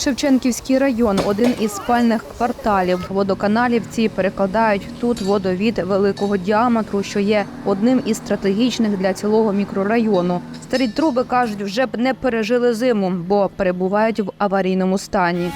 Шевченківський район один із спальних кварталів. Водоканалівці перекладають тут водовід великого діаметру, що є одним із стратегічних для цілого мікрорайону. Старі труби кажуть, вже б не пережили зиму, бо перебувають в аварійному стані.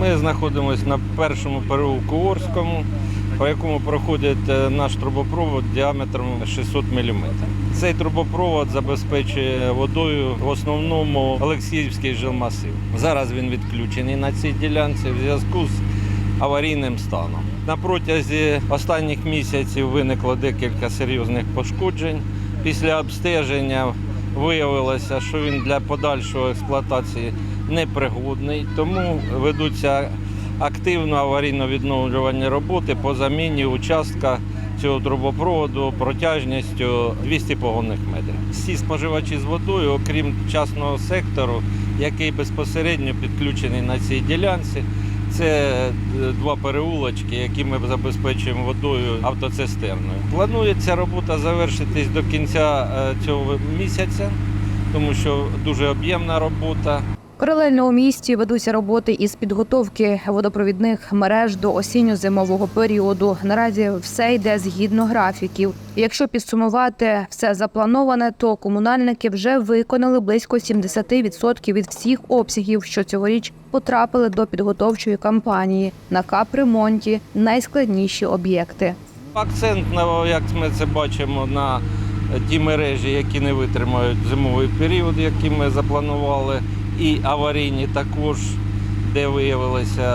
Ми знаходимося на першому переулку Орському, по якому проходить е, наш трубопровод діаметром 600 мм. Цей трубопровод забезпечує водою в основному Олексіївський жилмасив. Зараз він відключений на цій ділянці в зв'язку з аварійним станом. На протязі останніх місяців виникло декілька серйозних пошкоджень. Після обстеження виявилося, що він для подальшої експлуатації непригодний, тому ведуться активно аварійно-відновлювальні роботи по заміні участка цього трубопроводу протяжністю 200 погонних метрів. Всі споживачі з водою, окрім частного сектору, який безпосередньо підключений на цій ділянці, це е, два переулочки, які ми забезпечуємо водою автоцистерною. Планується робота завершитись до кінця е, цього місяця, тому що дуже об'ємна робота. Паралельно у місті ведуться роботи із підготовки водопровідних мереж до осінньо-зимового періоду. Наразі все йде згідно графіків. Якщо підсумувати все заплановане, то комунальники вже виконали близько 70% від всіх обсягів, що цьогоріч потрапили до підготовчої кампанії на капремонті найскладніші об'єкти. Акцент на як ми це бачимо на ті мережі, які не витримають зимовий період, який ми запланували, і аварійні також, де виявилися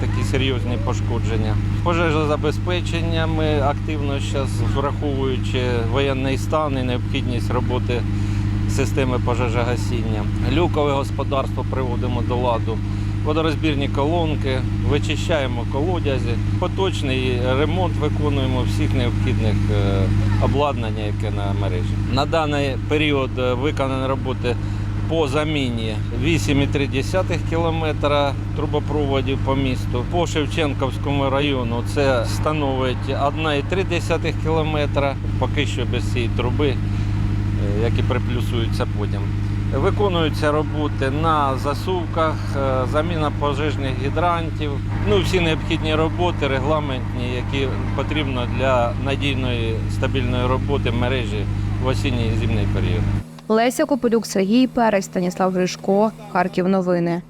такі серйозні пошкодження. Пожежозабезпечення ми активно зараз, враховуючи воєнний стан і необхідність роботи системи пожежогасіння. Люкове господарство приводимо до ладу. Водорозбірні колонки, вичищаємо колодязі, поточний ремонт виконуємо всіх необхідних е, обладнання, яке на мережі. На даний період е, виконані роботи по заміні 8,3 кілометра трубопроводів по місту. По Шевченківському району це становить 1,3 кілометра, поки що без цієї труби е, які приплюсуються потім. Виконуються роботи на засувках, е, заміна пожежних гідрантів, ну всі необхідні роботи, регламентні, які потрібно для надійної стабільної роботи мережі в осінній і зимний період. Леся Копилюк, Сергій Перець, Станіслав Гришко, Харків. Новини.